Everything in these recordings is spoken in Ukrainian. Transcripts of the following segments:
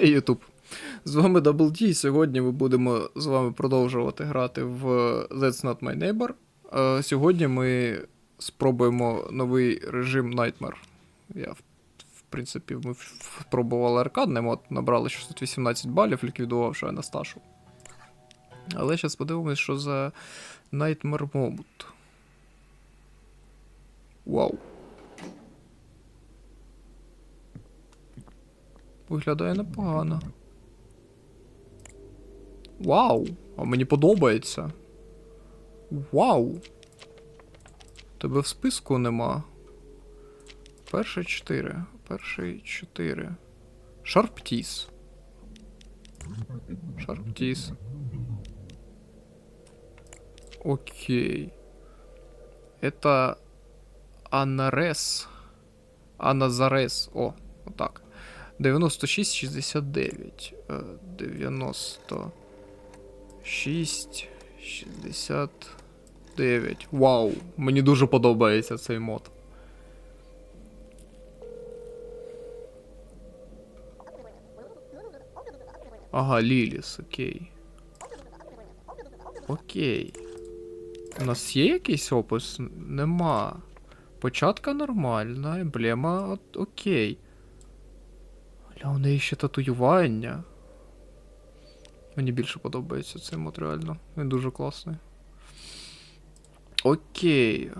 Хей, Ютуб. З вами Double D, і сьогодні ми будемо з вами продовжувати грати в That's Not My Neighbor. Е, Сьогодні ми спробуємо новий режим Nightmare. Я, в, принципі, ми спробували аркадний мод, набрали 618 балів, ліквідувавши Анасташу. Але зараз подивимось, що за Nightmare Mode. Вау. Виглядає непогано. Вау! А мені подобається. Вау! Тебе в списку нема. Перший 4. Перший 4. Шарптіс. Шарптіс. Окей. Это Анарес. Аназарес. О, отак. 96, 69. е, 96, 69. Вау! Мені дуже подобається цей мод. Ага, Ліліс, окей. Окей. У нас є якийсь опис? Нема. Початка нормальна, емблема окей. Бля, у неї ще татуювання. Мені більше подобається цей мод реально. Він дуже класний. Окей.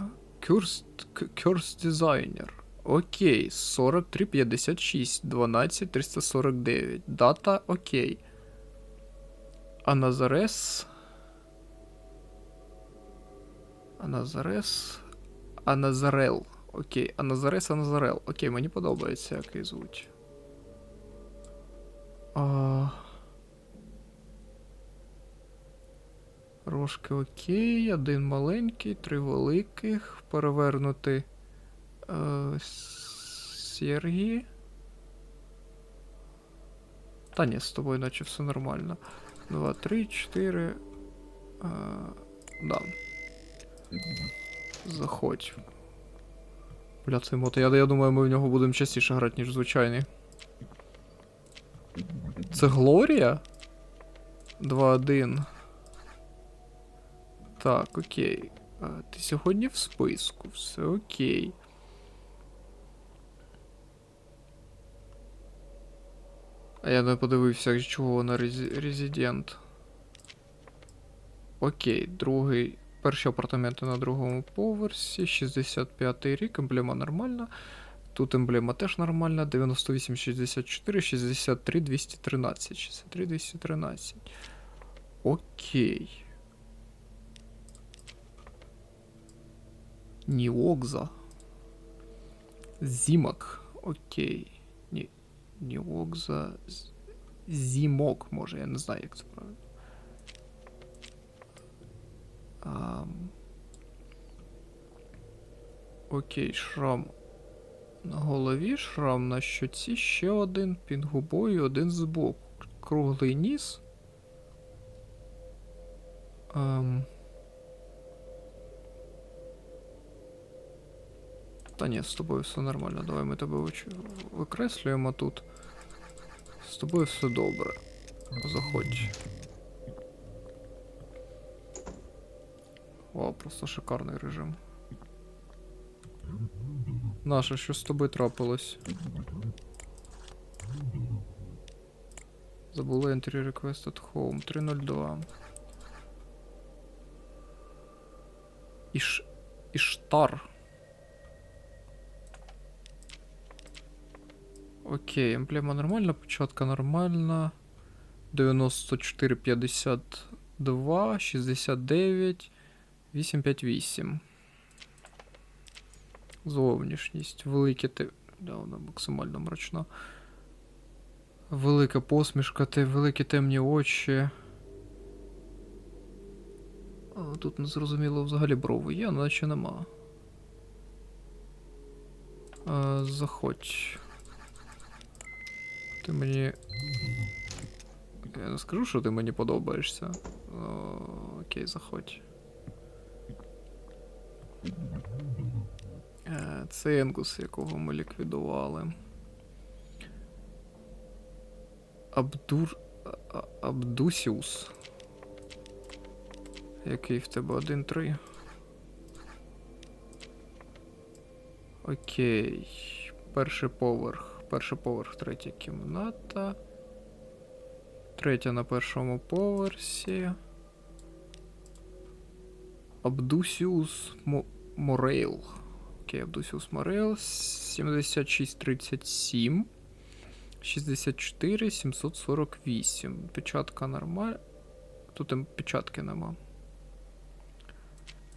Cursed Designer. Окей. 4356, 12, 349. Дата окей. Аназарес. Аназарес. Аназарел. Окей. Аназарес, Аназарел. Окей, мені подобається, як її звуть. А... Рожки окей, один маленький, три великих. Перевернути е, Сергії. Та ні, з тобою наче все нормально. Два, три, чотири. Е, да. Заходь. Бля, цей мод. Я, я думаю, ми в нього будемо частіше грати, ніж звичайний. Це Глорія? 2-1. Так, окей. А, ти сьогодні в списку, все окей. А я не подивився, чого вона резидент. Окей, другий. Перші апартаменти на другому поверсі. 65 рік, емблема нормальна. Тут емблема теж нормальна. 98, 64, 63, 213. 63, 213. Окей. Ніокза. Зімак. Окей. Ні. Ніокза. З- Зімок, може, я не знаю, як це правильно. Ам. Окей, шрам На голові, шрам на щоці, ще один під губою, один збоку. Круглий ніс. Ем. Та ні, з тобою все нормально. Давай ми тебе викреслюємо тут. З тобою все добре. Заходь. О, просто шикарний режим. Наша, що з тобою трапилось? Забули entry request at home 302. Іш... Іштар. Окей, емблема нормальна, початка нормальна. 94, 52, 69, 858. Зовнішність. Велике те. Да, вона максимально мрачна. Велика посмішка, те, великі темні очі. Тут не зрозуміло взагалі брови є, наче нема. А, заходь. Ти мені. Я не скажу, що ти мені подобаєшся. О, окей, заходь. Це Енгус, якого ми ліквідували. Абдур. Абдусіус. Який в тебе 1-3? Окей. Перший поверх. Перший поверх, третя кімната. Третя на першому поверсі. Абдусіус Мо- Морейл. Окей, Абдусіус Морейл. 7637. 64 748. Печатка нормальна. Тут ем- печатки нема.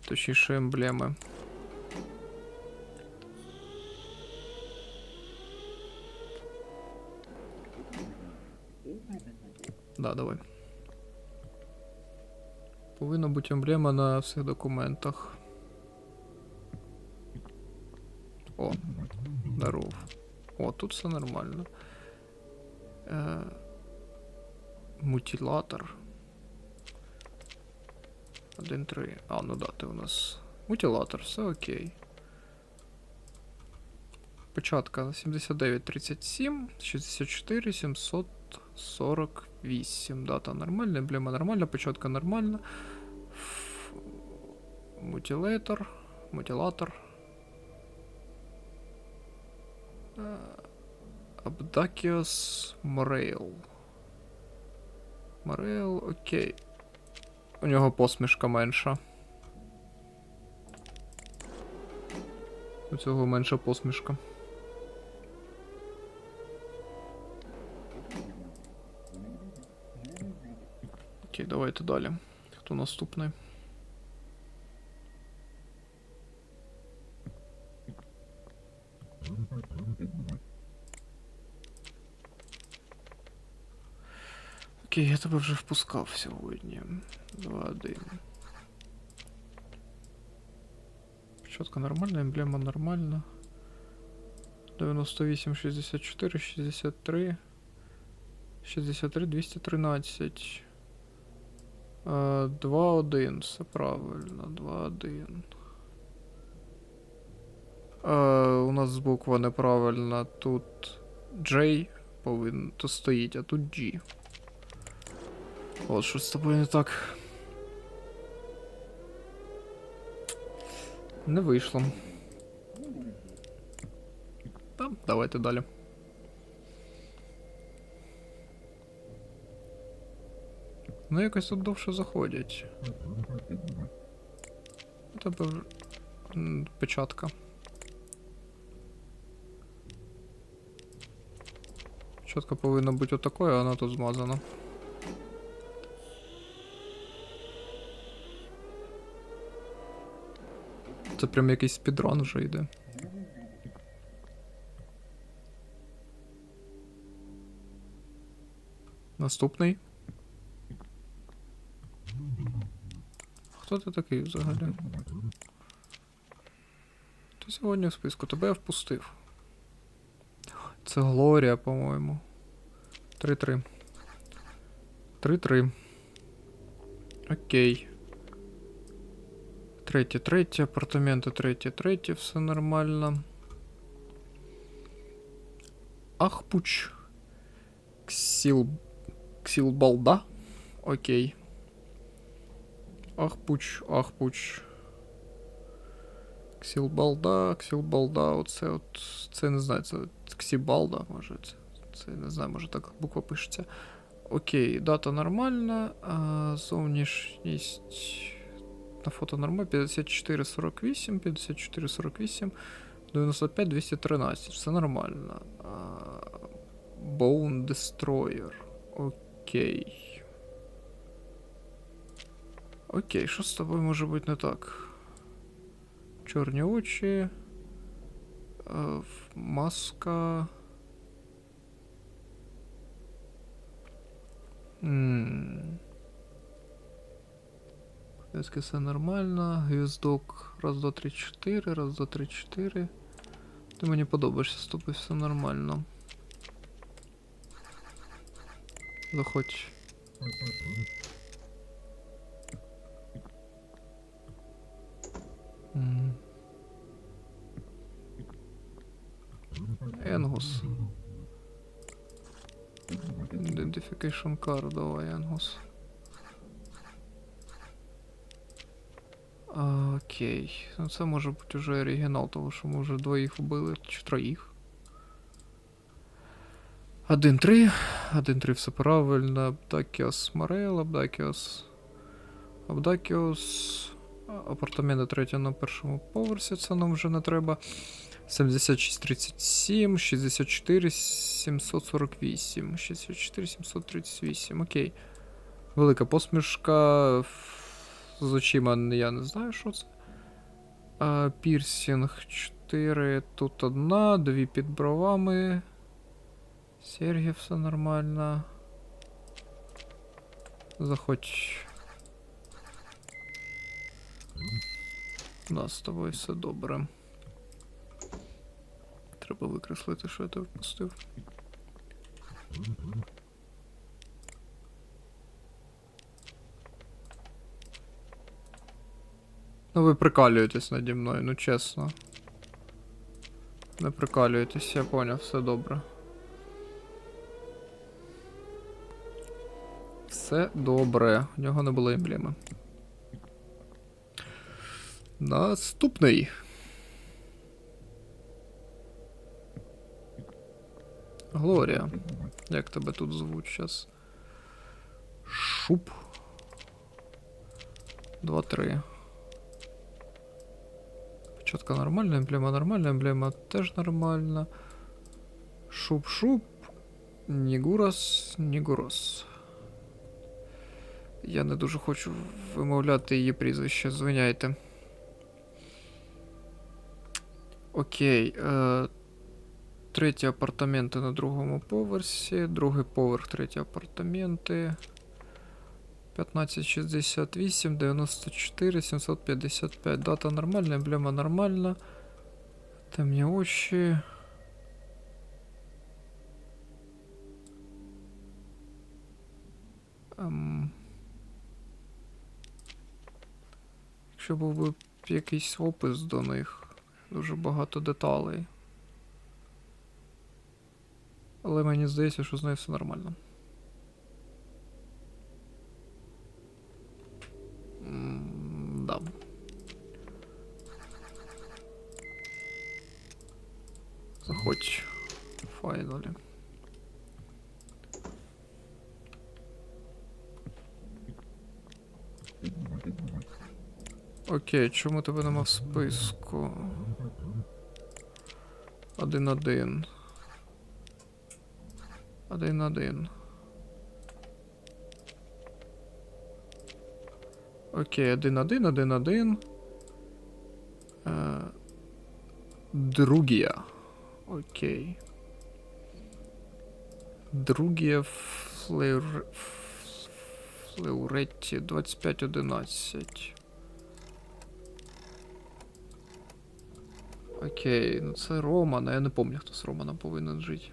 Точніше емблеми. Да, давай. Повинна бути емблема на всіх документах. О, здоров. О, тут все нормально. Е, мутилатор. 1-3. А, ну да, ти у нас. Мутилатор, все окей. Початка 7937, 64, 748. Дата нормальна, емблема нормальна, початка нормальна. Мутилатор. Мутилатор. Абдакіос Морейл. Морейл, окей. У нього посмішка менша. У цього менша посмішка. Окей, давайте далі. Хто наступний? Окей, я тебе вже впускав сьогодні. 2-1. Початка нормальна, емблема нормальна. 98, 64, 63. 63, 213. 2-1, все правильно, 2-1. Е, у нас буква неправильна. Тут J повинен то стоїть, а тут G. От що з тобою не так. Не вийшло. Та, давайте далі. Ну, якось тут довше заходять. У тебе вже, печатка. Печатка повинна бути отакою, а вона тут змазана. Це прям якийсь спідран вже йде. Наступний. Хто ти такий взагалі? Ти сьогодні в списку, тебе я впустив. Це Глорія, по-моєму. 3-3. 3-3. Окей. Третє, третє, апартаменти, третє, третє, все нормально. Ахпуч. Ксіл... Ксілбалда? Окей. Ахпуч, ахпуч. Ксілбалда, ксілбалда, оце от. Це не знаю, це ксібалда, може. Це, це не знаю, може так буква пишеться. Окей, дата нормальна. А, зовнішність. На фото нормально. 5448, 5448, 95, 213. Все нормально. Bone Destroyer. Окей. Окей, що з тобою може бути не так? Чорні очі. е, Маска. М. Десь все нормально. Гвіздок. Раз, два, три, чотири. Раз, два, три, чотири. Ти мені подобаєшся, з все нормально. Заходь. Енгус. Identification card, давай, Ангус. Окей. Ну це може бути вже оригінал, тому що ми вже двоїх вбили, чи троїх. Один-три. Один-три все правильно. Абдакіос Морел, Абдакіос. Абдакіос. Апартаменти третє на першому поверсі, це нам вже не треба. 7637, 64 748, 64 738, окей. Велика посмішка. З очима я не знаю, що це. А, пірсінг 4, тут одна, дві під бровами. Серги, все нормально. Заходь. Да, з тобою все добре. Треба викреслити, що я тебе впустив. Ну ви прикалюєтесь наді мною, ну чесно. Не прикалюєтесь, я поняв, все добре. Все добре. У нього не було емблеми. Наступний. Глорія. Як тебе тут звуть зараз? Шуп. 2-3. Початка нормальна, емблема нормальна, емблема теж нормальна. Шуп-шуп. Нігурас, Нігурос. Я не дуже хочу вимовляти її прізвище, звиняйте. Окей. Е, треті апартаменти на другому поверсі. Другий поверх, треті апартаменти. 1568, 94, 755. Дата нормальна, емблема нормальна. Темні очі. Ем... Якщо був би якийсь опис до них, дуже багато деталей. Але мені здається, що з нею все нормально. М, Да. Заходь. Файналі. Окей, чому тебе нема в списку? Один-один. Один-один. Окей, один-один, один-один. Е, Другія. Окей. Другія флeur... Флеуретті 2511. Окей, ну це Роман, а я не пам'ятаю, хто з Романом повинен жити.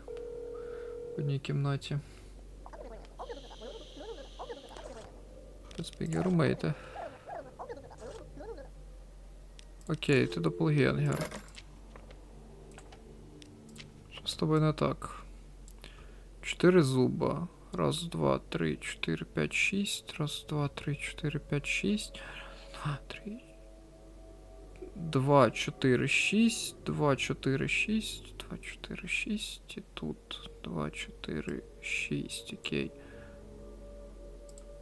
В одній кімнаті. Спіки румейте. Окей, ти дополгенгер. З тобою не так? Чотири зуба. Раз, два, три, чотири, п'ять, шість. Раз, два, три, чотири, п'ять, шість. Два, три. Два, чотири, шість. Два, чотири, шість. Два, чотири, шість. І тут. Два, чотири, шість. Окей.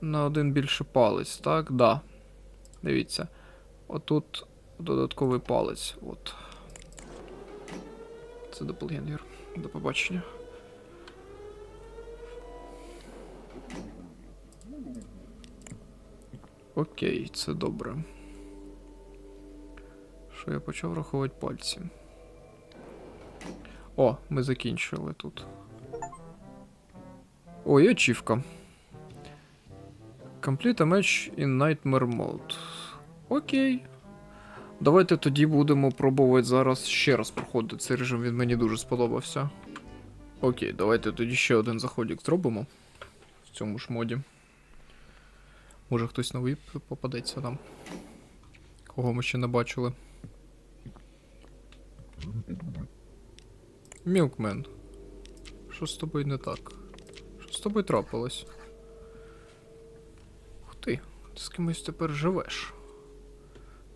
На один більше палець, так? Да. Дивіться. Отут додатковий палець. От. Це доppelganger. До побачення. Окей, це добре. Що я почав рахувати пальці. О, ми закінчили тут. Ой, ачівка. Complete a match in Nightmare Mode. Окей. Давайте тоді будемо пробувати зараз ще раз проходити цей режим, він мені дуже сподобався. Окей, давайте тоді ще один заходик зробимо в цьому ж моді. Може хтось новий попадеться нам. Кого ми ще не бачили. Мілкмен. Що з тобою не так? Що з тобою трапилось? Ух ти, ти з кимось тепер живеш.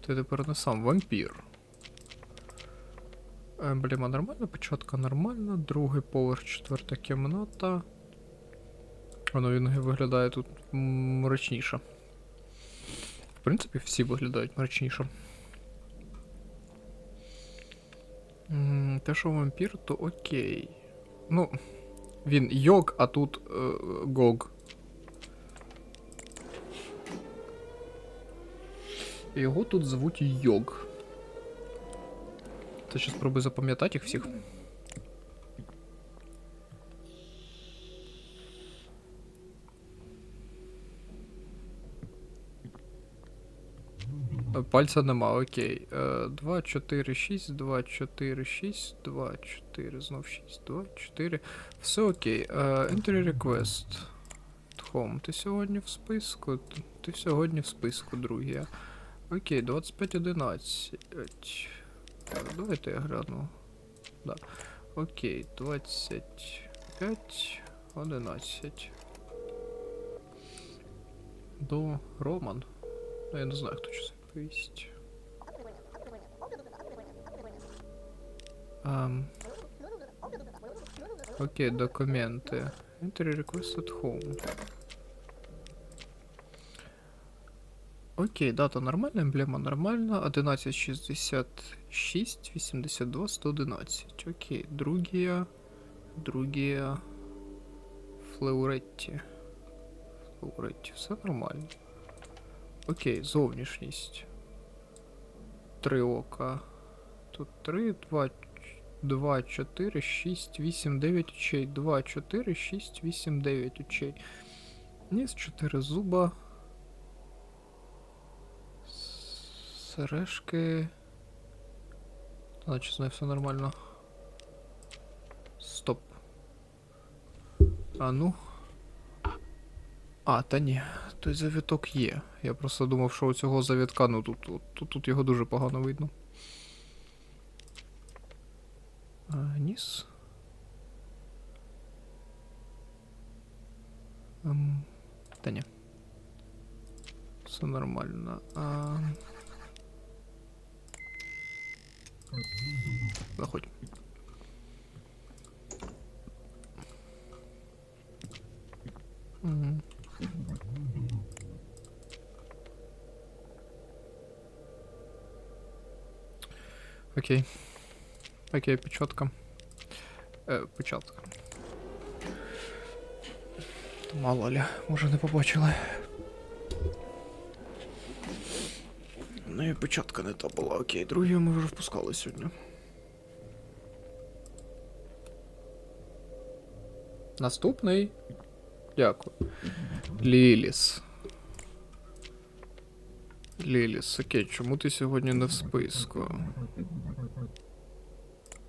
Ти тепер не сам вампір. Емблема нормальна, початка нормальна, другий поверх, четверта кімната. Воно він виглядає тут мрачніше. В принципі, всі виглядають мрачніше. Те, що вампір, то окей. Ну, він йог, а тут е, гог. Його тут звуть йог. Та ще спробую запам'ятати їх всіх. Пальця нема, окей. 2, 4, 6, 2, 4, 6, 2, 4, знов 6, 2, 4. Все окей. Е, Entry request. Home. Ти сьогодні в списку? Ти сьогодні в списку, другий. Окей, 25.11. Так, давайте я гляну. Да. Окей, 25, 11. До Роман. Ну, я не знаю, хто щось відповість. Ам. Окей, документи. Entry request at home. Окей, дата нормальна, емблема нормальна. 1166 82 111. Окей, другія. Другія. Флеуретті. Флеуретті, все нормально. Окей, зовнішність. Три ока. Тут 3, 2, 2, 4, 6, 8, 9 очей. 2, 4, 6, 8, 9 очей. Ніс, 4 зуба. Сережки. Наче з нею все нормально. Стоп. А ну. А, та ні, той завіток є. Я просто думав, що у цього завітка, ну тут, тут, тут його дуже погано видно. А, ніс. Ем, та ні. Все нормально. А... Заходь. Окей. Окей, печатка. Е, печатка. Мало ли, може не побачили. Ну і печатка не та була, окей. Другі ми вже впускали сьогодні. Наступний. Дякую. Ліліс. Ліліс, окей, чому ти сьогодні не в списку?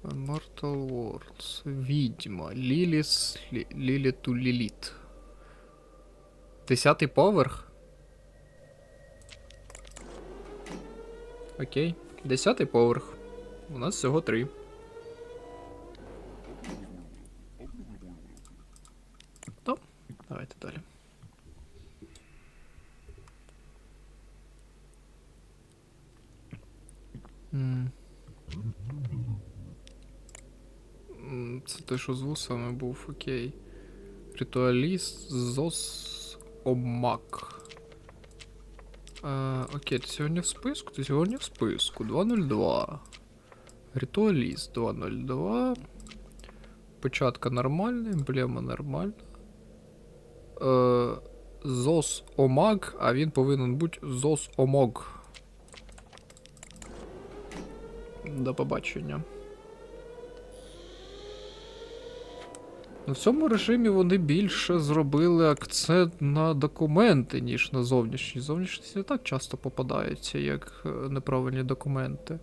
Immortal Worlds. Відьма. Ліліс. Лі, Лілі ту Ліліт. Десятий поверх? Окей. Десятий поверх. У нас всього три. То, давайте далі. Це те, що з вусами був, окей. Ритуаліст Зос Омак. Е, окей, ти сьогодні в списку? Ти сьогодні в списку. 202. Ритуаліст 202. Початка нормальна, емблема нормальна. Е, Зос Омаг, а він повинен бути Зос Омог. До побачення. В цьому режимі вони більше зробили акцент на документи, ніж на зовнішні. Зовнішність не так часто попадаються, як е, неправильні документи.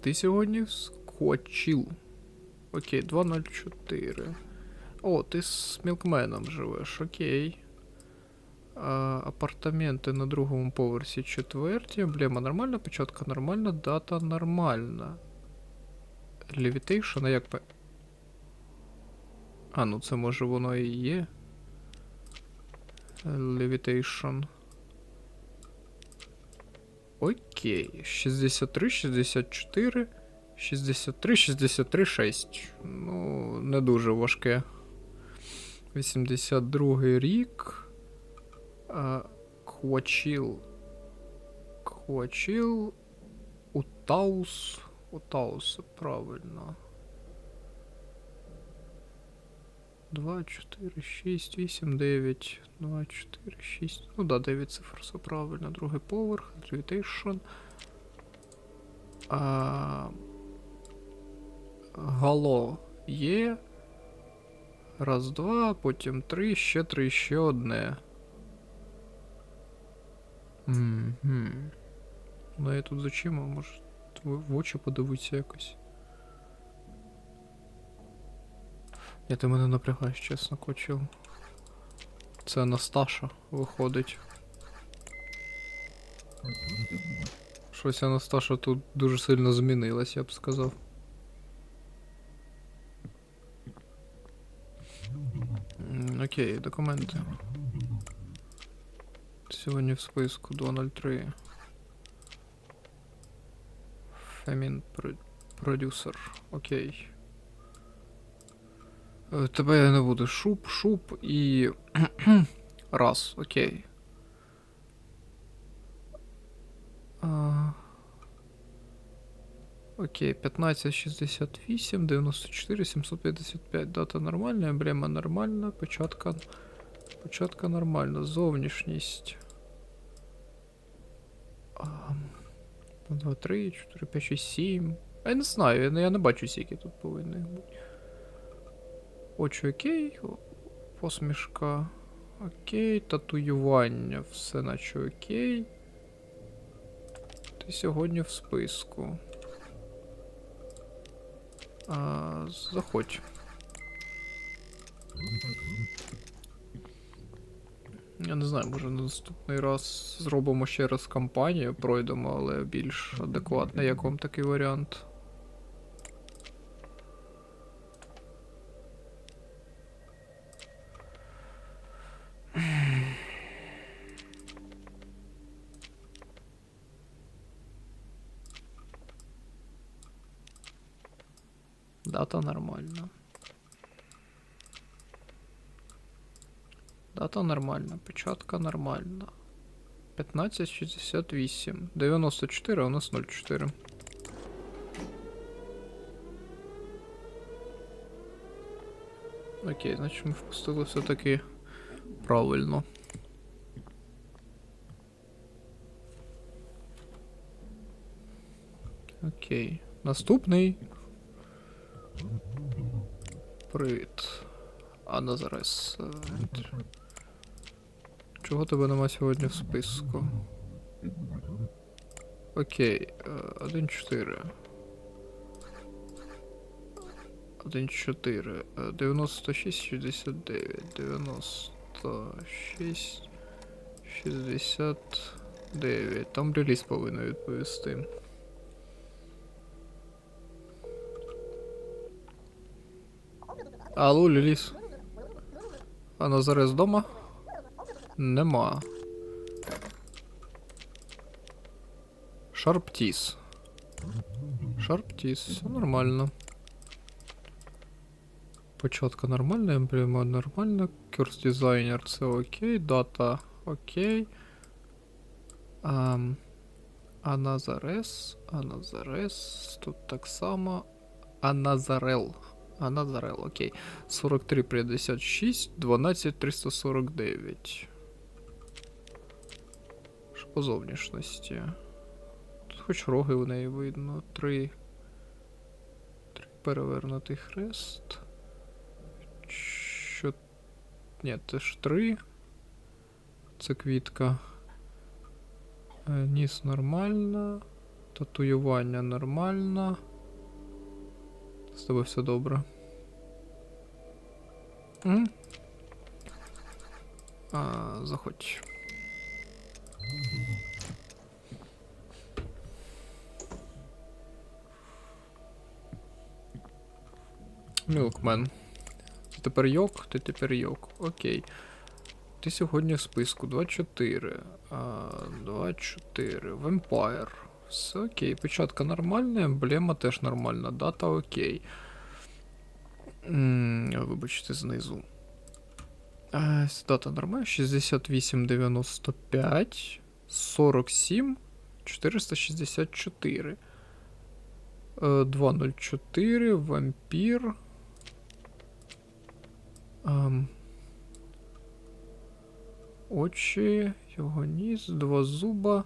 Ти сьогодні вскочив. Окей, 204. О, ти з Мілкменом живеш, окей. А, апартаменти на другому поверсі четверті. Емблема нормальна, початка нормальна, дата нормальна. Levitation, а як. А, ну це може воно і є. Levitation. Окей. 63, 64, 63, 63, 6. Ну, не дуже важке. 82 рік. А, Квачіл. Квачіл. Утаус. Правильно. 2, 4, 6, 8, 9, 2, 4, 6. Ну да, 9 цифр, все правильно. Другий поверх, Levitation. А... Гало є. Раз, два, потім три, ще три, ще одне. Мгм. Ну я тут з очима, може, в очі подивитися якось. Я ти мене напрягаєш, чесно, кочил. Це Анасташа виходить. Щось Анасташа тут дуже сильно змінилась, я б сказав. Окей, документи. Сьогодні в списку 203. Фемін про- продюсер. Окей. Е, Тебе я не буду. Шуп, шуп і. Раз, окей. А... Окей, 1568, 94, 755. Дата нормальна, емблема нормальна, початка. Початка нормальна. Зовнішність. А, 2, 3, 4, 5, 6, 7. А я не знаю, я не, я не бачу, скільки тут повинні бути. Очі окей. Посмішка. Окей. Татуювання. Все наче окей. Ти сьогодні в списку. А, заходь. Я не знаю, може на наступний раз зробимо ще раз кампанію, пройдемо, але більш адекватно, як вам такий варіант. Дата нормальна. Дата нормальна, печатка нормальна. 1568. 94, а у нас 04. Окей, значить ми впустили все-таки правильно. Окей. Наступний. Привіт. Анна зараз. Чого тебе нема сьогодні в списку? Окей, е, 1-4. 1-4. е, 96, 69. 96, 69. Там реліз повинен відповісти. Алло, Ліліс. А Назарес вдома? Нема. Шарптіс. Шарптіс, все нормально. Початка нормальна, емблема нормальна. Курс дизайнер це окей, дата окей. Ам, а Назарес, а тут так само. А Назарел. А Назарел, окей. 4356, 12349. По зовнішності? Тут хоч роги в неї видно. Три. Три перевернутий хрест. Що. Ні, це ж три. Це квітка. Е, Ніс нормально. Татуювання нормально. З тобою все добре. М? А, заходь. Мілкмен. Ти тепер йок, ти тепер йок. Окей. Ти сьогодні в списку 24. А, 24. Вампайр. Все окей. Печатка нормальна, емблема теж нормальна. Дата окей. М, Вибачте, знизу. Дата нормальна. 6895. 47. 464. Е, 204. Вампір. Ем, очі, його ніс, два зуба,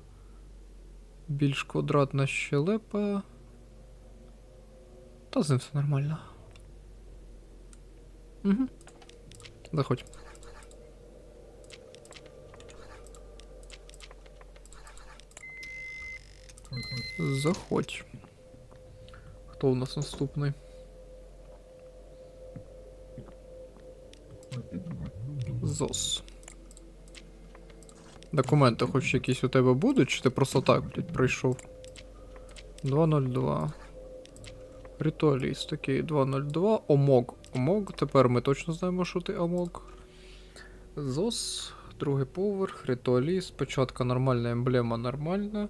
більш квадратна щелепа. Та з ним все нормально. Угу. Заходь. Заходь. Хто у нас наступний? ЗОС. Документи хоч якісь у тебе будуть, чи ти просто так, блядь, прийшов? 202. Ритуаліст, окей, 202. Омог. Омог. Тепер ми точно знаємо, що ти Омог. ЗОС, другий поверх, ритуаліст, початка нормальна, емблема нормальна.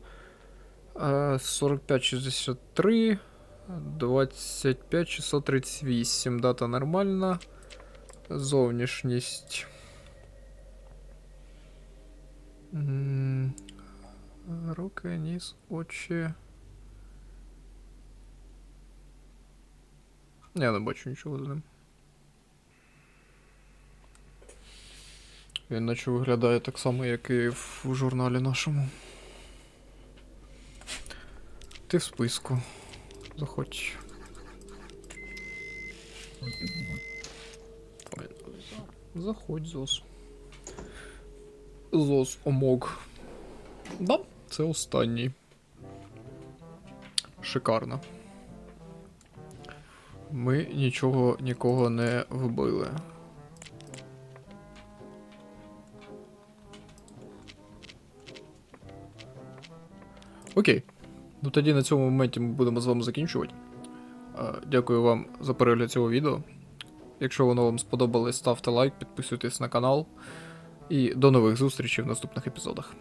Е, 4563. 25638. Дата нормальна. Зовнішність. Руки, ніс, очі. Я не бачу нічого з ним. Він наче виглядає так само, як і в журналі нашому. Ти в списку. Заходь. Заходь, Зос. Зос омог. Да, це останній. Шикарно. Ми нічого нікого не вбили. Окей. Ну тоді на цьому моменті ми будемо з вами закінчувати. Е, Дякую вам за перегляд цього відео. Якщо воно вам сподобалось, ставте лайк, підписуйтесь на канал. І до нових зустрічей в наступних епізодах.